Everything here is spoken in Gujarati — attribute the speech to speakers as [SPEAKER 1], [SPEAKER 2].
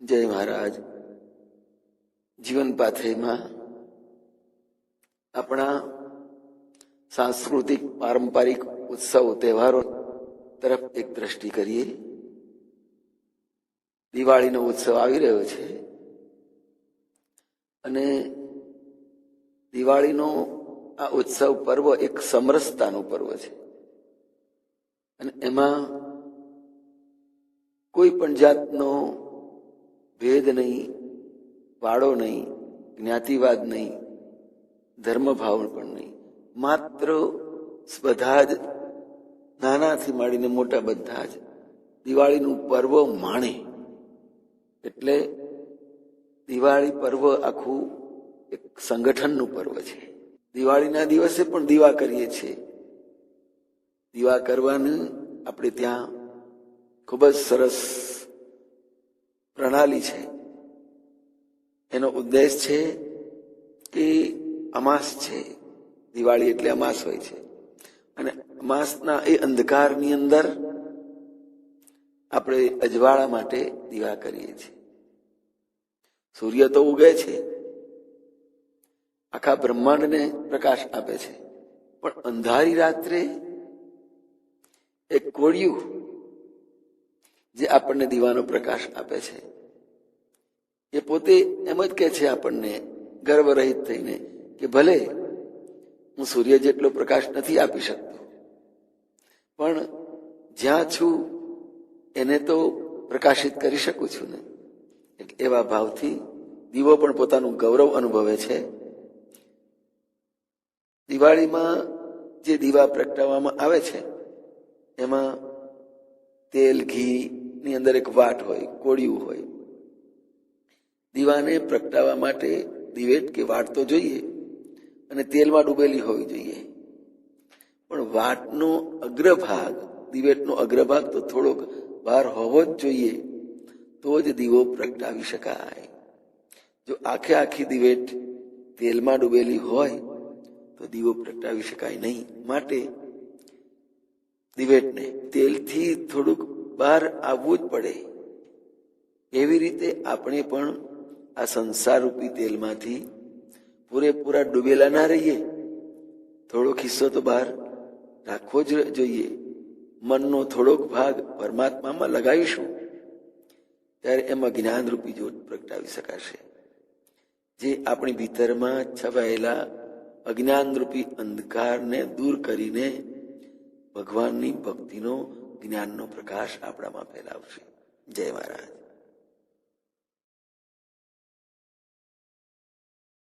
[SPEAKER 1] જય મહારાજ. જીવન પાથરીમાં આપણા સાંસ્કૃતિક, પારંપરિક ઉત્સવ, તહેવારો તરફ એક દ્રષ્ટિ કરીએ. દિવાળીનો ઉત્સવ આવી રહ્યો છે. અને દિવાળીનો આ ઉત્સવ પર્વ એક સમરસતાનું પર્વ છે. અને એમાં કોઈ પણ જાતનો ભેદ નહીં, વાળો નહીં, જ્ઞાતિવાદ નહીં ધર્મભાવ પણ નહીં. માત્ર બધા જ નાનાથી માંડીને મોટા બધા જ દિવાળીનું પર્વ માણે. એટલે દિવાળી પર્વ આખું એક સંગઠનનું પર્વ છે. દિવાળીના દિવસે પણ દીવા કરીએ છીએ. દીવા કરવાનું આપણે ત્યાં ખૂબ જ સરસ પ્રણાલી છે. એનો ઉદ્દેશ છે કે અમાસ છે. દિવાળી એટલે અમાસ હોય છે. અને અમાસના એ અંધકારની અંદર આપણે અજવાળા માટે દીવા કરીએ છીએ. સૂર્ય તો ઉગે છે. આખા બ્રહ્માંડને પ્રકાશ આપે છે. પણ અંધારી રાત્રે એક કોળિયું જે આપણને દીવાનો પ્રકાશ આપે છે. એ પોતે એમ જ કે છે આપણને ગર્વરહિત થઈને કે ભલે હું સૂર્ય જેટલો પ્રકાશ નથી આપી શકતો, પણ જ્યાં છું એને તો પ્રકાશિત કરી શકું છું ને. એવા ભાવથી દીવો પણ પોતાનું ગૌરવ અનુભવે છે. દિવાળીમાં જે દીવા પ્રગટાવવામાં આવે છે, એમાં તેલ, ઘી ની અંદર એક વાટ હોય, કોળિયું હોય. દીવાને પ્રગટાવવા માટે દિવેટ કે વાટ તો જોઈએ અને તેલમાં ડૂબેલી હોવી જોઈએ. પણ વાટનો અગ્રભાગ, દિવેટનો અગ્રભાગ તો થોડોક બહાર હોવો જ જોઈએ, તો જ દીવો પ્રગટાવી શકાય. જો આખે આખી દિવેટ તેલમાં ડૂબેલી હોય, તો દીવો પ્રગટાવી શકાય નહીં. માટે દિવેટને તેલથી થોડુંક બહાર આવવું જ પડે. એવી રીતે આપણે પણ આ સંસાર રૂપી તેલમાંથી પૂરેપૂરા ડૂબેલા ના રહીએ. થોડો ખિસ્સો તો બહાર રાખવો જ જોઈએ. મનનો થોડોક ભાગ પરમાત્મામાં લગાવીશું. ત્યારે એમાં જ્ઞાન રૂપી જ્યોત પ્રગટાવી શકાશે. જે આપણી ભીતરમાં છવાયેલા અજ્ઞાન રૂપી અંધકારને દૂર કરીને ભગવાનની ભક્તિનો જ્ઞાનનો પ્રકાશ આપણામાં ફેલાવશે. જય મહારાજ.